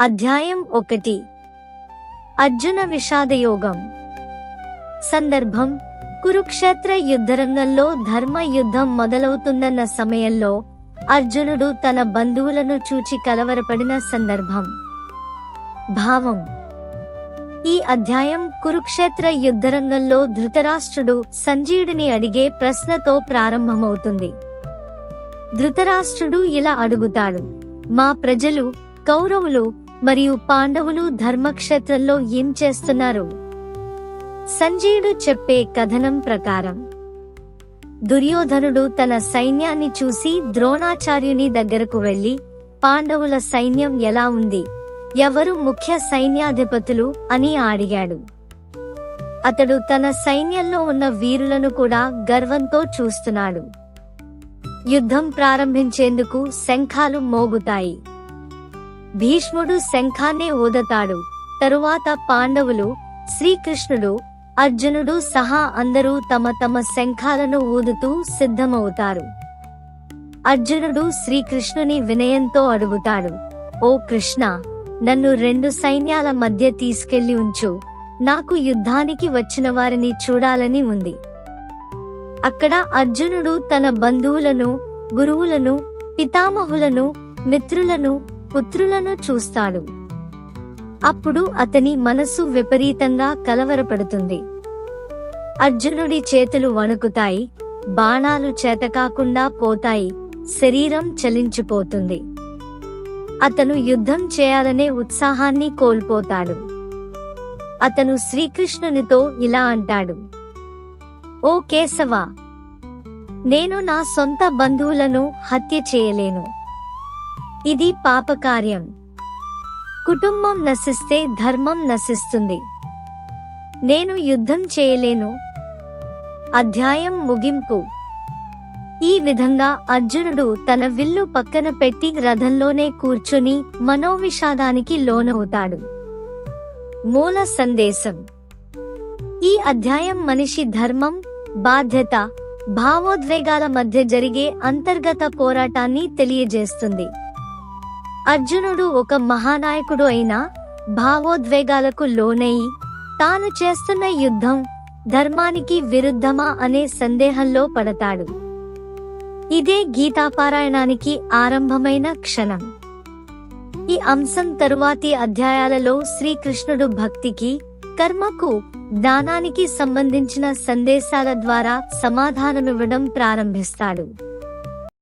అధ్యాయం ఒకటి. అర్జున విషాదయోగం. సందర్భం కురుక్షేత్ర యుద్ధరంగంలో ధర్మ యుద్ధం మొదలవుతుందన్న సమయంలో అర్జునుడు తన బంధువులను చూచి కలవరపడిన సందర్భం. భావం ఈ అధ్యాయం కురుక్షేత్ర యుద్ధరంగంలో ధృతరాష్ట్రుడు సంజీవుడిని అడిగే ప్రశ్నతో ప్రారంభమవుతుంది. ధృతరాష్ట్రుడు ఇలా అడుగుతాడు మా ప్రజలు కౌరవులు మరియు పాండవులు ధర్మక్షేత్రంలో ఏం చేస్తున్నారు? సంజయుడు చెప్పే కథనం ప్రకారం దుర్యోధనుడు తన సైన్యాన్ని చూసి ద్రోణాచార్యుని దగ్గరకు వెళ్ళి పాండవుల సైన్యం ఎలా ఉంది? ఎవరు ముఖ్య సైన్యాధిపతులు? అని అడిగాడు. అతడు తన సైన్యంలో ఉన్న వీరులను కూడా గర్వంతో చూస్తున్నాడు. యుద్ధం ప్రారంభించేందుకు శంఖాలు మోగుతాయి. భీష్ముడు శంఖాన్నే ఊదతాడు. తరువాత పాండవులు శ్రీకృష్ణుడు అర్జునుడు సహా అందరూ తమ తమ శంఖాలను ఊదుతూ సిద్ధమవుతారు. అర్జునుడు శ్రీకృష్ణుని వినయంతో అడుగుతాడు ఓ కృష్ణ నన్ను రెండు సైన్యాల మధ్య తీసుకెళ్ళి ఉంచు. నాకు యుద్ధానికి వచ్చిన వారిని చూడాలని ఉంది. అక్కడ అర్జునుడు తన బంధువులను గురువులను పితామహులను మిత్రులను పుత్రులను చూస్తాడు. అప్పుడు అతని మనసు విపరీతంగా కలవరపడుతుంది. అర్జునుడి చేతులు వణుకుతాయి బాణాలు చేతకాకుండా పోతాయి శరీరం చలించిపోతుంది. అతను యుద్ధం చేయాలనే ఉత్సాహాన్ని కోల్పోతాడు. అతను శ్రీకృష్ణునితో ఇలా అంటాడు. ఓ కేశవ నేను నా సొంత బంధువులను హత్య చేయలేను. ఇది పాపకార్యం. కుటుంబం నశిస్తే ధర్మం నశిస్తుంది. నేను యుద్ధం చేయలేను. అధ్యాయం ముగింపు. ఈ విధంగా అర్జునుడు తన విల్లు పక్కన పెట్టి రథంలోనే కూర్చుని మనోవిషాదానికి లోనవుతాడు. మూల సందేశం. ఈ అధ్యాయం మనిషి ధర్మం బాధ్యత భావోద్వేగాల మధ్య జరిగే అంతర్గత పోరాటాన్ని తెలియజేస్తుంది. అర్జునుడు ఒక మహానాయకుడు అయినా భావోద్వేగాలకు లోనయి తాను చేస్తున్న యుద్ధం ధర్మానికి విరుద్ధమా అనే సందేహంలో పడతాడు. ఇదే గీతాపారాయణానికి ఆరంభమైన క్షణం. ఈ అంశం తరువాతి అధ్యాయాలలో శ్రీకృష్ణుడు భక్తికి కర్మకు జ్ఞానానికి సంబంధించిన సందేశాల ద్వారా సమాధానమివ్వడం ప్రారంభిస్తాడు.